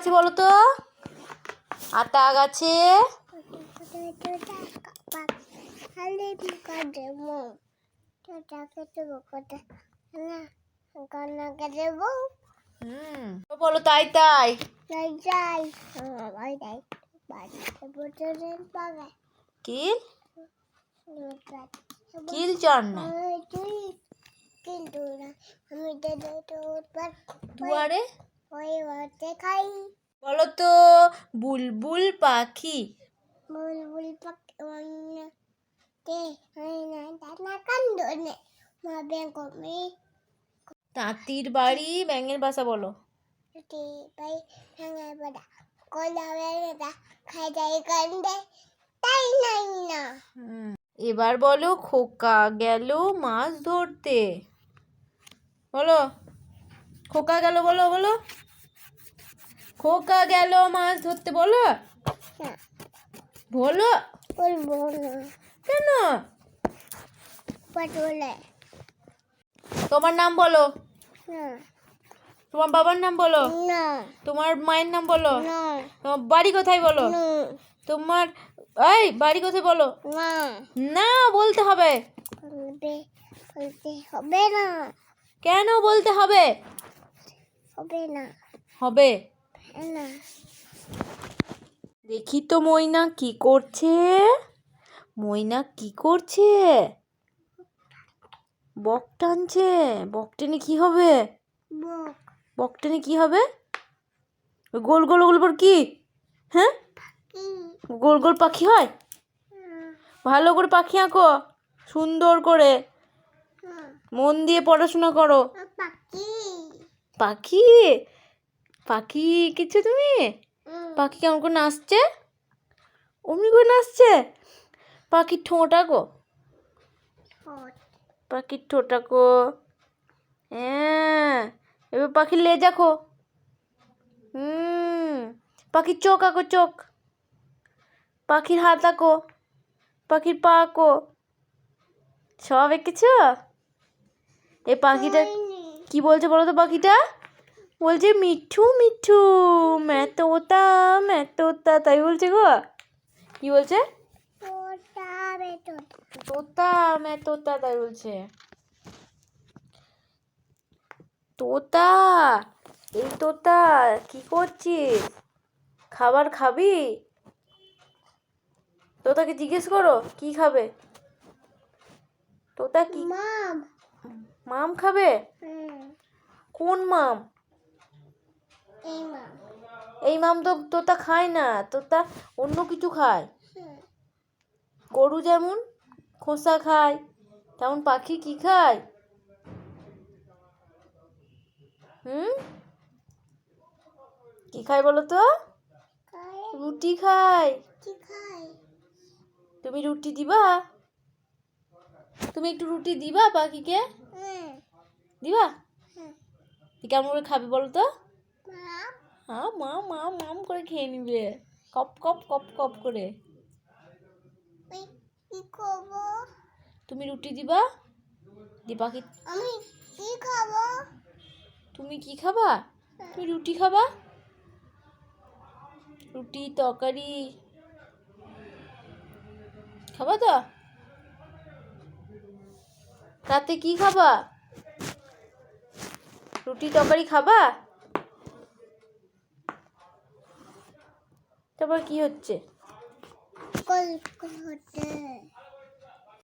গাছে বলো তো? আতা গাছে বলো তাই তাই। কিল কিল চর না দুয়ারে? খাই। বলো তো বুলবুল পাখি। বুলবুল পাখি তে দানা কান্দনে মা বেগমে তাঁতির বাড়ি ব্যাঙের বাসা বলো। বাই ভাঙা বড়া কলা বেড়া খাই যাই কান্দে তাই নাই না। এবার বলো খোকা গেল মাছ ধরতে। বলো। খোকা গেল বলো বলো। খোকা গেল মাছ ধরতে বলো। বলো। বলব না কেন? পটলে তোমার নাম বলো। না তোমার বাবার নাম বলো। না তোমার মায়ের নাম বলো। না তোমার বাড়ি কোথায় বলো? না তোমার এই বাড়ি কোথায় বলো? না না বলতে হবে। বলতে হবে না। কেন বলতে হবে? হবে না। হবে? না। দেখি তো ময়না কি করছে। ময়না কি করছে? বক টানছে। বক টেনে কি হবে? বক। টেনে কি হবে? গোল গোল গোল গোল কি? হ্যাঁ? গোল গোল পাখি হয়? ভালো করে পাখি আঁকো। সুন্দর করে। মন দিয়ে পড়াশোনা করো। পাখি। পাখি? পাখি কিছু তুমি? পাখি কেমন করে নাচছে? অমনি করে নাচছে? পাখির ঠোঁটা গো। পাখির ঠোঁটা গো। হ্যাঁ এবার পাখির লেজ খো হুম পাখির চোখ আঁকো চোখ। পাখির হাত আঁকো পাখির পা আঁকো। সব এঁকেছ? এই পাখিটা কি বলছে বলো তো পাখিটা? বলছে মিঠু মিঠু ম্যাতোতা ম্যাতোতা। তাই বলছে গো। কি বলছে? তোতা বেটো তোতা ম্যাতোতা তাই বলছে। তোতা এই তোতা কি করছিস? খাবার খাবি? তোতাকে জিজ্ঞেস করো কি খাবে? তোতা কি মাম খাবে? কোন মাম? এই মাম। এই মাম তো তোতা খায় না তোতা অন্য কিছু খায়। গরু যেমন খোসা খায় তেমন পাখি কি খায়? হুম? কি খায় বলো তো? রুটি খায়। তুমি রুটি দিবা? তুমি একটু রুটি দিবা পাখিকে দিবা? কেমন করে খাবি বলো তো? হ্যাঁ মা মা মাম করে খেয়ে নিবে। কপ কপ কপ কপ করে। তুমি রুটি দিবা? দি আমি কি খাব? তুমি কি খাবা? তুমি রুটি খাবা? রুটি তরকারি। খাবা তো? রাতে কি খাবা? রুটি তরকারি খাবা? তারপর কি হচ্ছে?